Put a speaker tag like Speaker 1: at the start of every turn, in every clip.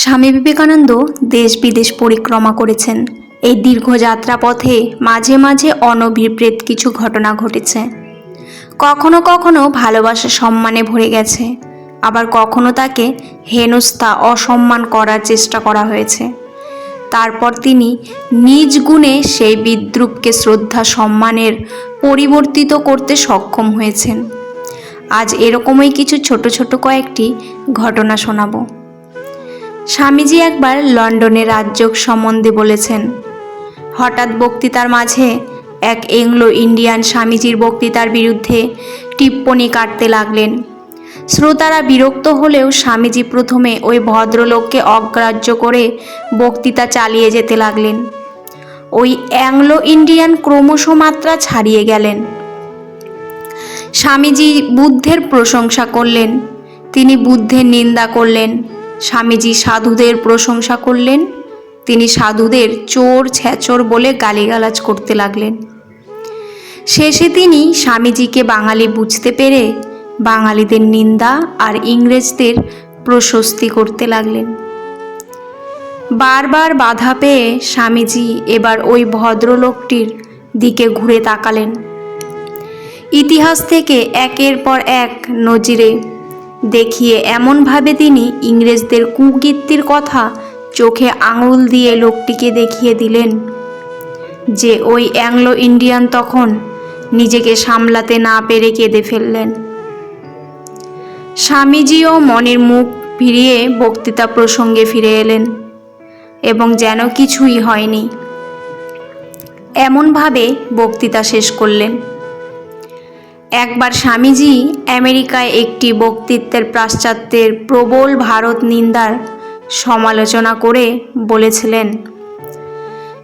Speaker 1: স্বামী বিবেকানন্দ দেশ বিদেশ পরিক্রমা করেছেন। এই দীর্ঘ যাত্রাপথে মাঝে মাঝে অনভিপ্রেত কিছু ঘটনা ঘটেছে। কখনো কখনো ভালোবাসা সম্মানে ভরে গেছে। আবার কখনো তাকে হেনস্থা, অসম্মান করার চেষ্টা করা হয়েছে। তারপর তিনি নিজ গুণে সেই বিদ্রুপকে শ্রদ্ধা, সম্মানের পরিবর্তিত করতে সক্ষম হয়েছেন। আজ এরকমই কিছু ছোট ছোট কয়েকটি ঘটনা শোনাবো। স্বামীজি একবার লন্ডনে রাজযোগ সম্বন্ধে বলেছেন। হঠাৎ বক্তৃতার মাঝে এক এংলো ইন্ডিয়ান স্বামীজির বক্তৃতার বিরুদ্ধে টিপ্পনি কাটতে লাগলেন। শ্রোতারা বিরক্ত হলেও স্বামীজি প্রথমে ওই ভদ্রলোককে অগ্রাহ্য করে বক্তৃতা চালিয়ে যেতে লাগলেন। ওই অ্যাংলো ইন্ডিয়ান ক্রমশ মাত্রা ছাড়িয়ে গেলেন। স্বামীজি বুদ্ধের প্রশংসা করলেন, তিনি বুদ্ধের নিন্দা করলেন স্বামীজি সাধুদের প্রশংসা করলেন। তিনি সাধুদের চোর ছ্যাচর বলে গালিগালাজ করতে লাগলেন। শেষে তিনি স্বামীজিকে বাঙালি বুঝতে পেরে বাঙালিদের নিন্দা আর ইংরেজদের প্রশস্তি করতে লাগলেন। বারবার বাধা পেয়ে স্বামীজি এবার ওই ভদ্রলোকটির দিকে ঘুরে তাকালেন। ইতিহাস থেকে একের পর এক নজিরে দেখিয়ে এমনভাবে তিনি ইংরেজদের কুকীর্তির কথা চোখে আঙুল দিয়ে লোকটিকে দেখিয়ে দিলেন যে ওই অ্যাংলো ইন্ডিয়ান তখন নিজেকে সামলাতে না পেরে কেঁদে ফেললেন। স্বামীজিও মনের মুখ ফিরিয়ে বক্তৃতা প্রসঙ্গে ফিরে এলেন এবং যেন কিছুই হয়নি। এমনভাবে বক্তৃতা শেষ করলেন। একবার স্বামীজি আমেরিকায় একটি বক্তৃত্বের পাশ্চাত্যের প্রবল ভারত নিন্দার সমালোচনা করে বলেছিলেন,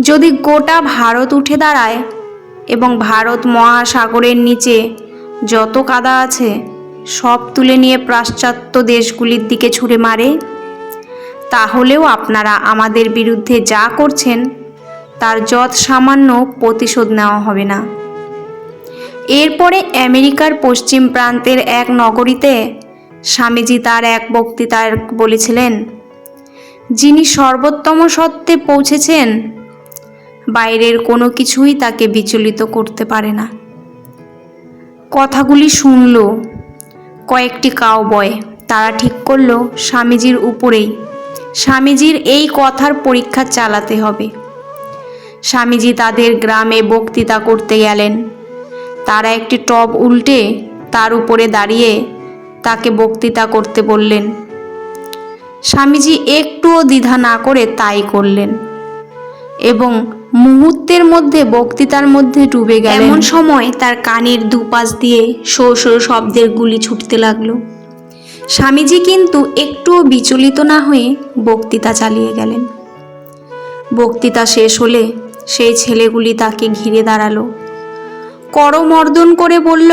Speaker 1: যদি গোটা ভারত উঠে দাঁড়ায় এবং ভারত মহাসাগরের নিচে যত কাদা আছে, সব তুলে নিয়ে পাশ্চাত্য দেশগুলির দিকে ছুঁড়ে মারে, তাহলেও আপনারা আমাদের বিরুদ্ধে যা করছেন, তার যৎ সামান্য প্রতিশোধ নেওয়া হবে না। এরপরে আমেরিকার পশ্চিম প্রান্তের এক নগরীতে স্বামীজি তার এক বক্তৃতায় বলেছিলেন, যিনি সর্বোত্তম সত্ত্বে পৌঁছেছেন, বাইরের কোনো কিছুই তাকে বিচলিত করতে পারে না। কথাগুলি শুনল, কয়েকটি কাউবয়, তারা ঠিক করল, স্বামীজির উপরেই, স্বামীজির এই কথার পরীক্ষা চালাতে হবে। স্বামীজি তাদের গ্রামে বক্তৃতা করতে গেলেন। তারা একটি টব উল্টে তার উপরে দাঁড়িয়ে তাকে বক্তৃতা করতে বললেন, স্বামীজি, একটুও দ্বিধা না করে তাই করলেন এবং মুহূর্তের মধ্যে বক্তৃতার মধ্যে ডুবে গেল এমন সময় তার কানের দুপাশ দিয়ে শো শো শব্দের গুলি ছুটতে লাগল। স্বামীজি কিন্তু একটুও বিচলিত না হয়ে বক্তৃতা চালিয়ে গেলেন। বক্তৃতা শেষ হলে সেই ছেলেগুলি তাকে ঘিরে দাঁড়াল। করমর্দন করে বলল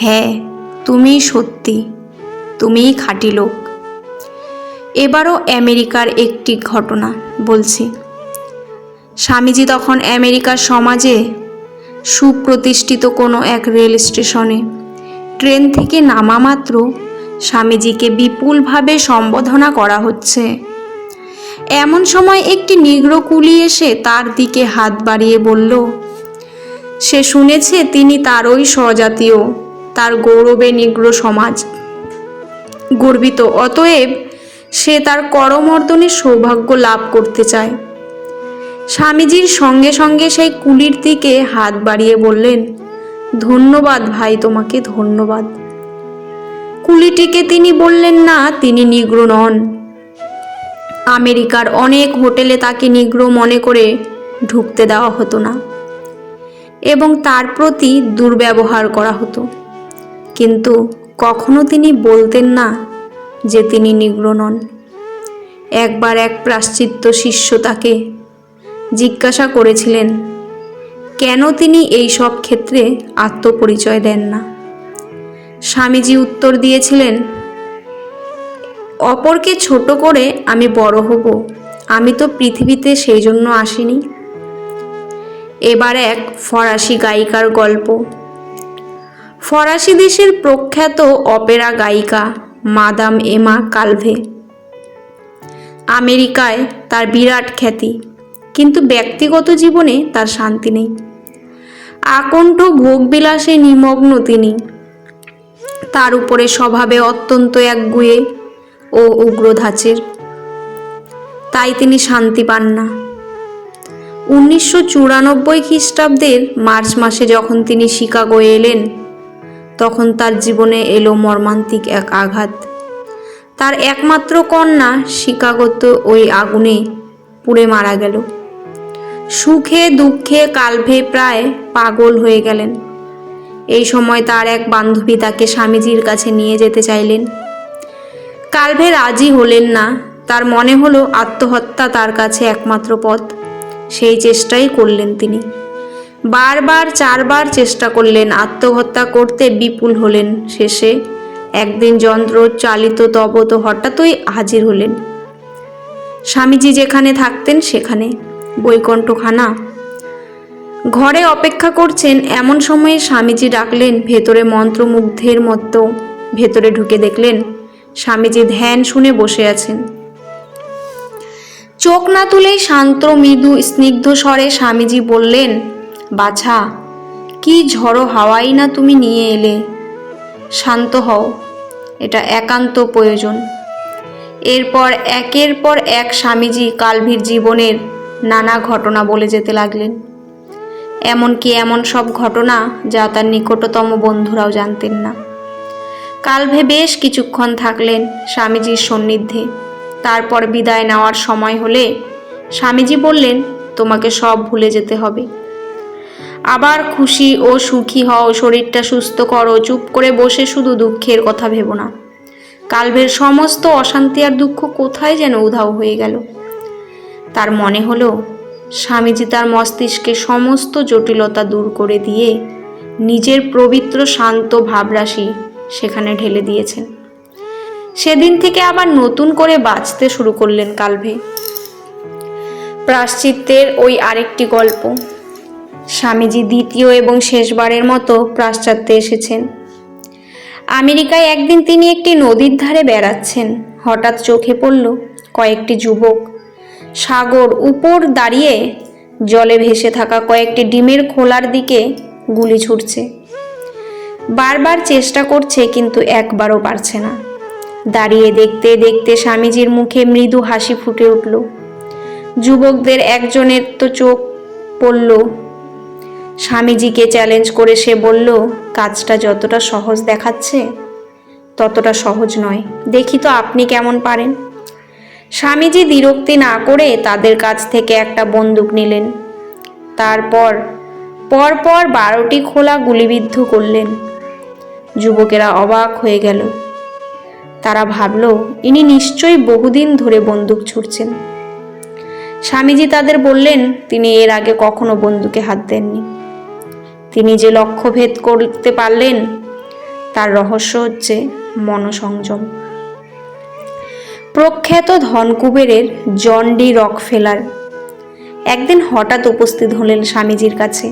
Speaker 1: হ্যাঁ তুমি সত্যি, তুমিই খাঁটি লোক। এবারও আমেরিকার একটি ঘটনা বলছি। স্বামীজি তখন আমেরিকার সমাজে সুপ্রতিষ্ঠিত কোনো এক রেল স্টেশনে ট্রেন থেকে নামা মাত্র স্বামীজিকে বিপুলভাবে সম্বোধনা করা হচ্ছে। এমন সময় একটি নিগ্র কুলি এসে তার দিকে হাত বাড়িয়ে বলল সে শুনেছে তিনি তারই স্বজাতীয়, তার গৌরবে নিগ্র সমাজ। গর্বিত, অতএব সে তার করমর্দনের সৌভাগ্য লাভ করতে চায়। স্বামীজির সঙ্গে সঙ্গে সেই কুলির দিকে হাত বাড়িয়ে বললেন, ধন্যবাদ ভাই, তোমাকে ধন্যবাদ। কুলিটিকে তিনি বললেন, না, তিনি নিগ্র নন। আমেরিকার অনেক হোটেলে তাকে নিগ্র মনে করে ঢুকতে দেওয়া হতো না। এবং তার প্রতি দুর্ব্যবহার করা হতো। কিন্তু কখনো তিনি বলতেন না যে তিনি নিগ্র নন। একবার এক প্রাশ্চিত্য শিষ্য তাকে জিজ্ঞাসা করেছিলেন, কেন তিনি এই সব ক্ষেত্রে আত্মপরিচয় দেন না? স্বামীজি উত্তর দিয়েছিলেন, অপরকে ছোট করে আমি বড় হব। আমি তো পৃথিবীতে সেই জন্য আসিনি। এবার এক ফরাসি গায়িকার গল্প। ফরাসি দেশের প্রখ্যাত অপেরা গায়িকা মাদাম এমা কালভে। আমেরিকায় তার বিরাট খ্যাতি, কিন্তু ব্যক্তিগত জীবনে তার শান্তি নেই। আকণ্ঠ ভোগবিলাসে নিমগ্ন তিনি। তার উপরে স্বভাবে অত্যন্ত একগুয়ে ও উগ্র ধাঁচের তাই তিনি শান্তি পান না। উনিশশো চুরানব্বই খ্রিস্টাব্দের মার্চ মাসে যখন তিনি শিকাগোয় এলেন, তখন তার জীবনে এলো মর্মান্তিক এক আঘাত। তার একমাত্র কন্যা শিকাগোত ওই আগুনে পুড়ে মারা গেল। সুখে, দুঃখে, কালভে প্রায় পাগল হয়ে গেলেন। এই সময় তার এক বান্ধবী তাকে স্বামীজির কাছে নিয়ে যেতে চাইলেন। কালভে রাজি হলেন না, তার মনে হলো আত্মহত্যা তার কাছে একমাত্র পথ। সেই চেষ্টাই করলেন তিনি। বারবার চারবার চেষ্টা করলেন, আত্মহত্যা করতে বিপুল হলেন শেষে। একদিন যন্ত্র চালিত তবত হঠাৎই হাজির হলেন। স্বামীজি যেখানে থাকতেন সেখানে। বৈকণ্ঠখানা। ঘরে অপেক্ষা করছেন, এমন সময়ে স্বামীজি ডাকলেন, ভেতরে মন্ত্রমুগ্ধের মতো ভেতরে ঢুকে দেখলেন, স্বামীজি ধ্যান শুনে বসে আছেন। চোখ না তুলেই শান্ত, মৃদু, স্নিগ্ধ স্বরে স্বামীজি বললেন, বাছা, কি ঝড়ো হাওয়াই না তুমি নিয়ে এলে। শান্ত হও, এটা একান্ত প্রয়োজন। এরপর, একের পর এক স্বামীজি কালভির জীবনের নানা ঘটনা বলে যেতে লাগলেন। এমনকি এমন সব ঘটনা যা তার নিকটতম বন্ধুরাও জানতেন না। কালভে বেশ কিছুক্ষণ থাকলেন স্বামীজির সন্নিধ্যে। তারপর বিদায় নেওয়ার সময় হলে স্বামীজি বললেন, তোমাকে সব ভুলে যেতে হবে। আবার খুশি ও সুখী হও, শরীরটা সুস্থ করো, চুপ করে বসে শুধু দুঃখের কথা ভেবো না। কালভের সমস্ত অশান্তি আর দুঃখ কোথায় যেন উধাও হয়ে গেল। তার মনে হলো, স্বামীজি তার মস্তিষ্কে সমস্ত জটিলতা দূর করে দিয়ে নিজের পবিত্র শান্ত ভাবরাশি সেখানে ঢেলে দিয়েছেন। সেদিন থেকে আবার নতুন করে বাঁচতে শুরু করলেন কালভে। প্রাশ্চিত্যের ওই আরেকটি গল্প। স্বামীজি দ্বিতীয় এবং শেষবারের মতো পাশ্চাত্যে এসেছেন। আমেরিকায় একদিন তিনি একটি নদীর ধারে বেড়াচ্ছেন। হঠাৎ চোখে পড়ল কয়েকটি যুবক। সাগর উপর দাঁড়িয়ে জলে ভেসে থাকা কয়েকটি ডিমের খোলার দিকে গুলি ছুটছে। বারবার চেষ্টা করছে কিন্তু একবারও পারছে না। দাঁড়িয়ে দেখতে দেখতে স্বামীজির মুখে মৃদু হাসি ফুটে উঠল। যুবকদের একজনের তো চোখ পড়ল। স্বামীজিকে চ্যালেঞ্জ করে সে বলল, কাজটা যতটা সহজ দেখাচ্ছে, ততটা সহজ নয়। দেখি তো আপনি কেমন পারেন? স্বামীজি দ্বিরক্তি না করে তাদের কাছ থেকে একটা বন্দুক নিলেন। তারপর, পরপর বারোটি খোলা গুলিবিদ্ধ করলেন। যুবকেরা অবাক হয়ে গেল। তারা ভাবল, ইনি নিশ্চয়ই বহুদিন ধরে বন্দুক ছুটছেন স্বামীজি তাদের বললেন, তিনি এর আগে কখনো বন্দুকে হাত দেননি। তিনি যে লক্ষ্যভেদ করতে পারলেন, তার রহস্য হচ্ছে মনসংযম। প্রখ্যাত ধনকুবেরের জন ডি রকফেলার একদিন হঠাৎ উপস্থিত হলেন স্বামীজির কাছে।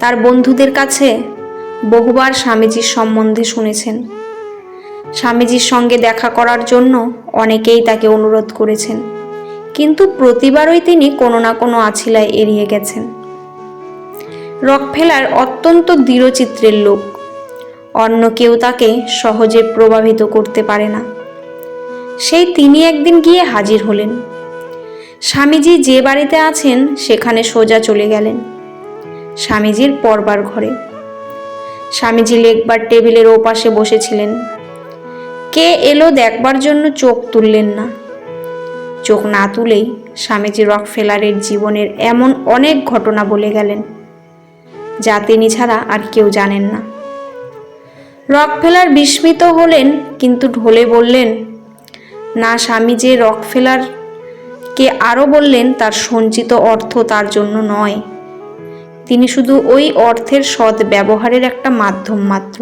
Speaker 1: তার বন্ধুদের কাছে বহুবার স্বামীজির সম্বন্ধে শুনেছেন। স্বামীজির সঙ্গে দেখা করার জন্য অনেকেই তাকে অনুরোধ করেছেন। কিন্তু প্রতিবারই তিনি কোনো না কোনো আছিলায় এড়িয়ে গেছেন। রকফেলার অত্যন্ত দৃঢ়চিত্রের লোক। অন্য কেউ তাকে সহজে প্রভাবিত করতে পারে না। সেই তিনি একদিন গিয়ে হাজির হলেন। স্বামীজি যে বাড়িতে আছেন, সেখানে সোজা চলে গেলেন। স্বামীজির পরবার ঘরে। স্বামীজি লেখবার টেবিলের ওপাশে বসেছিলেন। কে এলো দেখবার জন্য চোখ তুললেন না। চোখ না তুলেই স্বামীজি রকফেলারের জীবনের এমন অনেক ঘটনা বলে গেলেন, যা তিনি ছাড়া আর কেউ জানেন না। রকফেলার বিস্মিত হলেন, কিন্তু ঢলে বললেন, না স্বামী যে রকফেলার কে আরও বললেন, তার সঞ্চিত অর্থ তার জন্য নয়। তিনি শুধু ওই অর্থের সৎ ব্যবহারের একটা মাধ্যম মাত্র।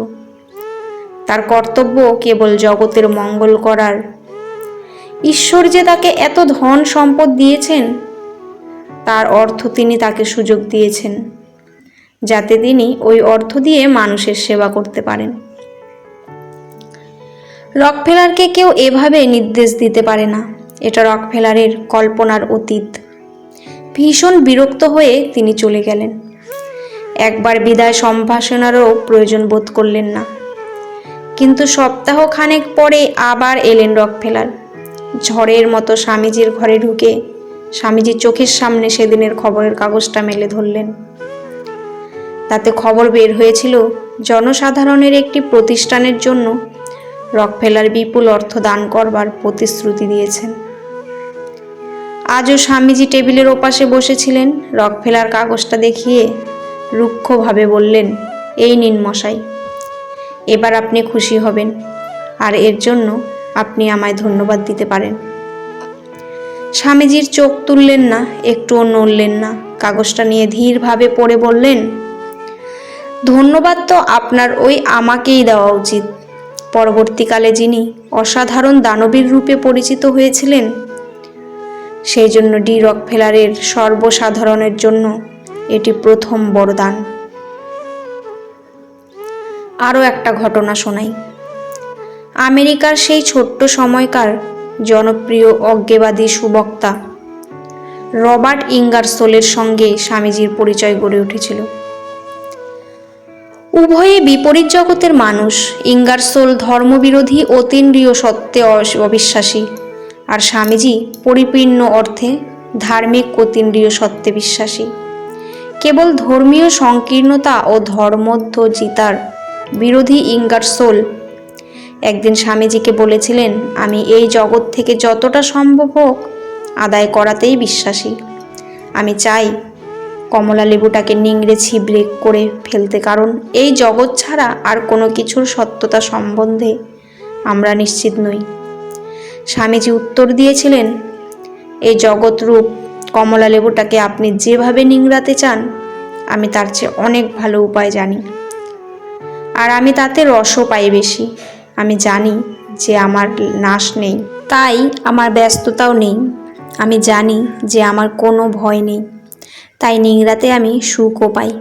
Speaker 1: তার কর্তব্য কেবল জগতের মঙ্গল করার। ঈশ্বর যে তাকে এত ধন সম্পদ দিয়েছেন, তার অর্থ তিনি তাকে সুযোগ দিয়েছেন, যাতে তিনি ওই অর্থ দিয়ে মানুষের সেবা করতে পারেন। রকফেলারকে কেউ এভাবে নির্দেশ দিতে পারে না। এটা রকফেলারের কল্পনার অতীত। ভীষণ বিরক্ত হয়ে তিনি চলে গেলেন। একবার বিদায় সম্ভাষণারও প্রয়োজন বোধ করলেন না। কিন্তু সপ্তাহ খানেক পরে আবার এলেন রকফেলার। ঝড়ের মতো স্বামীজির ঘরে ঢুকে স্বামীজির চোখের সামনে সেদিনের খবরের কাগজটা মেলে ধরলেন। তাতে খবর বের হয়েছিল জনসাধারণের একটি প্রতিষ্ঠানের জন্য রকফেলার বিপুল অর্থ দান করবার প্রতিশ্রুতি দিয়েছেন। আজও স্বামীজি টেবিলের ওপাশে বসেছিলেন, রকফেলার কাগজটা দেখিয়ে রুক্ষভাবে বললেন, এই নিন মশাই। এবার আপনি খুশি হবেন। আর এর জন্য আপনি আমায় ধন্যবাদ দিতে পারেন। স্বামীজির চোখ তুললেন না, একটুও নড়লেন না। কাগজটা নিয়ে ধীরভাবে পড়ে বললেন, ধন্যবাদ তো আপনার ওই আমাকেই দেওয়া উচিত। পরবর্তীকালে যিনি অসাধারণ দানবীর রূপে পরিচিত হয়েছিলেন, সেই জন্য ডি রকফেলারের সর্বসাধারণের জন্য এটি প্রথম বরদান। আরও একটা ঘটনা শোনাই। আমেরিকার সেই ছোট্ট সময়কার জনপ্রিয় অজ্ঞেবাদী সুবক্তা রবার্ট ইঙ্গারসোলের সঙ্গে স্বামীজির পরিচয় গড়ে উঠেছিল। উভয়ে বিপরীত জগতের মানুষ ইঙ্গারসোল ধর্মবিরোধী অতীন্দ্রিয় অস- অবিশ্বাসী আর স্বামীজি পরিপূর্ণ অর্থে ধার্মিক অতীন্দ্রিয় সত্ত্বে বিশ্বাসী। কেবল ধর্মীয় সংকীর্ণতা ও ধর্মধ্ব জিতার বিরোধী ইঙ্গারসোল একদিন স্বামীজিকে বলেছিলেন, আমি এই জগৎ থেকে যতটা সম্ভব হোক আদায় করাতেই বিশ্বাসী। আমি চাই কমলা লেবুটাকে নিংড়ে ছিবড়ে করে ফেলতে, কারণ এই জগৎ ছাড়া আর কোনো কিছুর সত্যতা সম্বন্ধে আমরা নিশ্চিত নই। স্বামীজি উত্তর দিয়েছিলেন, এই জগৎরূপ কমলা লেবুটাকে আপনি যেভাবে নিংড়াতে চান, আমি তার চেয়ে অনেক ভালো উপায় জানি। আর আমি তাতে রসও পাই বেশি। আমি জানি যে আমার নাশ নেই। তাই আমার ব্যস্ততাও নেই। আমি জানি যে আমার কোনো ভয় নেই। তাই নিংড়াতে আমি সুখও পাই।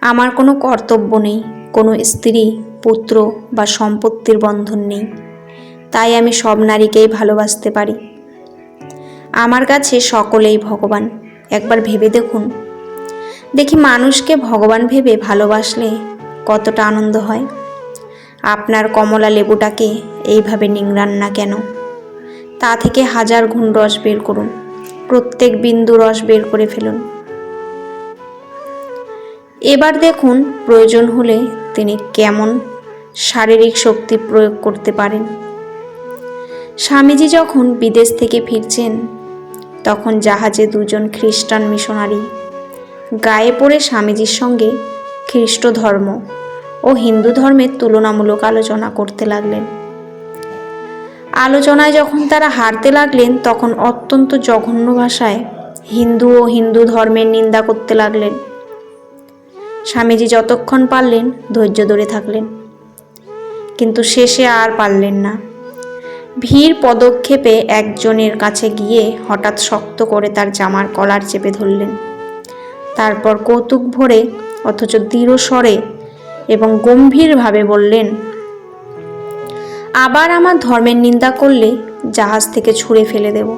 Speaker 1: আমার কোনো কর্তব্য নেই। কোনো স্ত্রী, পুত্র বা সম্পত্তির বন্ধন নেই। তাই আমি সব নারীকেই ভালোবাসতে পারি। আমার কাছে সকলেই ভগবান। একবার ভেবে দেখুন। দেখি মানুষকে ভগবান ভেবে ভালোবাসলে কতটা আনন্দ হয়? আপনার কমলা লেবুটাকে এইভাবে নিংড়ান না কেন? তা থেকে হাজার গুণ রস বের করুন। প্রত্যেক বিন্দু রস বের করে ফেলুন। এবার দেখুন প্রয়োজন হলে তিনি কেমন শারীরিক শক্তি প্রয়োগ করতে পারেন। স্বামীজি যখন বিদেশ থেকে ফিরছেন, তখন জাহাজে দুজন খ্রিস্টান মিশনারি গায়ে পড়ে স্বামীজির সঙ্গে খ্রিস্ট ধর্ম ও হিন্দু ধর্মের তুলনামূলক আলোচনা করতে লাগলেন। আলোচনায় যখন তারা হারতে লাগলেন, তখন অত্যন্ত জঘন্য ভাষায় হিন্দু ও হিন্দু ধর্মের নিন্দা করতে লাগলেন। স্বামীজি যতক্ষণ পারলেন ধৈর্য ধরে থাকলেন। কিন্তু শেষে আর পারলেন না। ভিড় পদক্ষেপে একজনের কাছে গিয়ে হঠাৎ শক্ত করে তার জামার কলার চেপে ধরলেন। তারপর কৌতুক ভরে অথচ দৃঢ় স্বরে এবং গম্ভীরভাবে বললেন, আবার আমার ধর্মের নিন্দা করলে জাহাজ থেকে ছুঁড়ে ফেলে দেব।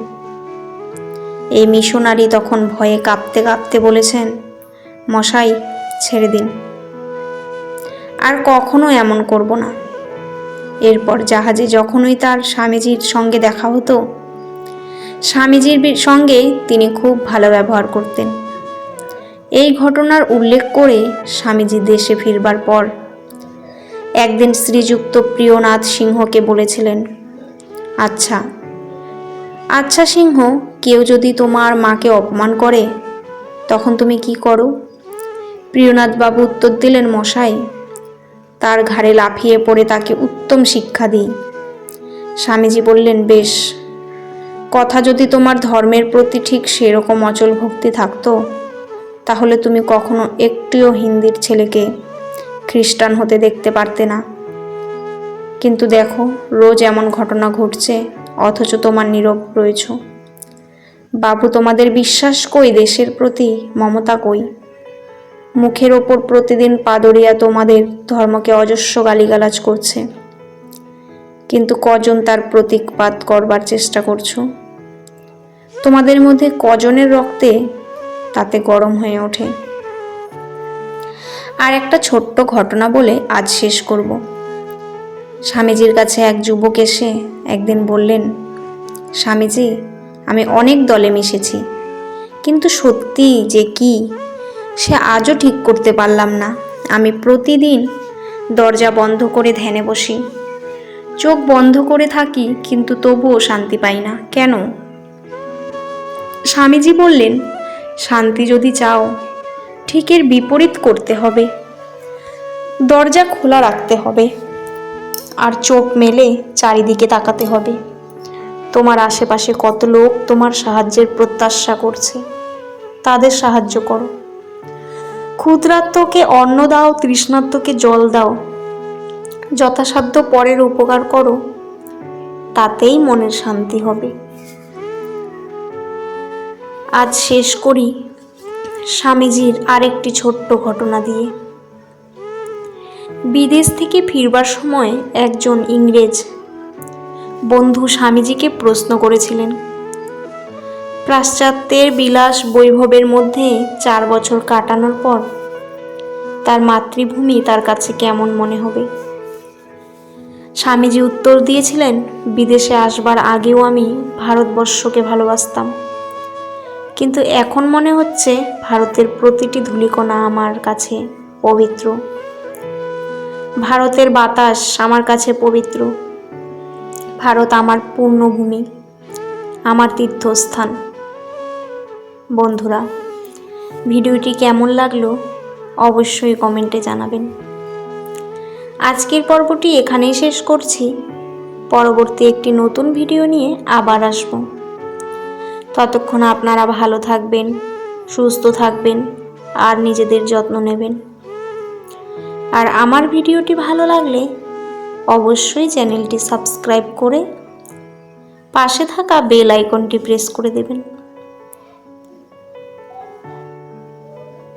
Speaker 1: এই মিশনারি তখন ভয়ে কাঁপতে কাঁপতে বলেছেন, মশাই, ছেড়ে দিন। আর কখনো এমন করব না। এরপর জাহাজে যখনই তার স্বামীজির সঙ্গে দেখা হতো, স্বামীজির সঙ্গে তিনি খুব ভালো ব্যবহার করতেন। এই ঘটনার উল্লেখ করে স্বামীজি দেশে ফিরবার পর একদিন শ্রীযুক্ত প্রিয়নাথ সিংহকে বলেছিলেন আচ্ছা আচ্ছা সিংহ, কেউ যদি তোমার মাকে অপমান করে, তখন তুমি কি করো? প্রিয়নাথ বাবু উত্তর দিলেন, মশাই, তার ঘাড়ে লাফিয়ে পড়ে তাকে উত্তম শিক্ষা দিই। স্বামীজি বললেন, বেশ, কথা যদি তোমার ধর্মের প্রতি ঠিক সেরকম অচল ভক্তি থাকতো তাহলে তুমি কখনো একটিও হিন্দির ছেলেকে খ্রিস্টান হতে দেখতে পারতে না। কিন্তু দেখো, রোজ এমন ঘটনা ঘটছে, অথচ তোমার নীরব রয়েছ। বাবু, তোমাদের বিশ্বাস কই? দেশের প্রতি মমতা কই? মুখের ওপর প্রতিদিন পাদরিয়া তোমাদের ধর্মকে অজস্র গালিগালাজ করছে। কিন্তু কজন তার প্রতীকপাত করবার চেষ্টা করছ? তোমাদের মধ্যে কজনের রক্তে তাতে গরম হয়ে ওঠে। আর একটা ছোট্ট ঘটনা বলে আজ শেষ করব। স্বামীজির কাছে এক যুবক এসে একদিন বললেন, স্বামীজি, আমি অনেক দলে মিশেছি, কিন্তু সত্যি যে কি, সে আজও ঠিক করতে পারলাম না। আমি প্রতিদিন দরজা বন্ধ করে ধ্যানে বসি। চোখ বন্ধ করে থাকি, কিন্তু তবুও শান্তি পাই না। কেন? স্বামীজি বললেন শান্তি যদি চাও ঠিক এর বিপরীত করতে হবে। দরজা খোলা রাখতে হবে। আর চোখ মেলে চারিদিকে তাকাতে হবে। তোমার আশেপাশে কত লোক তোমার সাহায্যের প্রত্যাশা করছে, তাদের সাহায্য করো। ক্ষুদ্রাত্মকে অন্ন দাও, তৃষ্ণাত্মকে জল দাও। যথাসাধ্য পরের উপকার করো, তাতেই মনের শান্তি হবে। আজ শেষ করি স্বামীজির আরেকটি ছোট্ট ঘটনা দিয়ে। বিদেশ থেকে ফিরবার সময় একজন ইংরেজ বন্ধু স্বামীজিকে প্রশ্ন করেছিলেন, পাশ্চাত্যের বিলাস বৈভবের মধ্যে চার বছর কাটানোর পর তার মাতৃভূমি তার কাছে কেমন মনে হবে? স্বামীজি উত্তর দিয়েছিলেন, বিদেশে আসবার আগেও আমি ভারতবর্ষকে ভালোবাসতাম। কিন্তু এখন মনে হচ্ছে ভারতের প্রতিটি ধূলিকণা আমার কাছে পবিত্র। ভারতের বাতাস আমার কাছে পবিত্র। ভারত আমার পূর্ণভূমি, আমার তীর্থস্থান। বন্ধুরা, ভিডিওটি কেমন লাগল অবশ্যই কমেন্টে জানাবেন। আজকের পর্বটি এখানেই শেষ করছি। পরবর্তী একটি নতুন ভিডিও নিয়ে আবার আসব। ততক্ষণ আপনারা ভালো থাকবেন, সুস্থ থাকবেন, আর নিজেদের যত্ন নেবেন। আর আমার ভিডিওটি ভালো লাগলে অবশ্যই চ্যানেলটি সাবস্ক্রাইব করে পাশে থাকা বেল আইকনটি প্রেস করে দেবেন।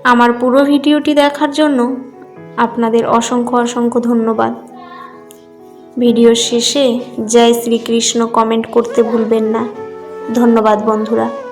Speaker 1: আমার পুরো ভিডিওটি দেখার জন্য আপনাদের অসংখ্য অসংখ্য ধন্যবাদ। ভিডিওর শেষে জয় শ্রীকৃষ্ণ কমেন্ট করতে ভুলবেন না। ধন্যবাদ বন্ধুরা।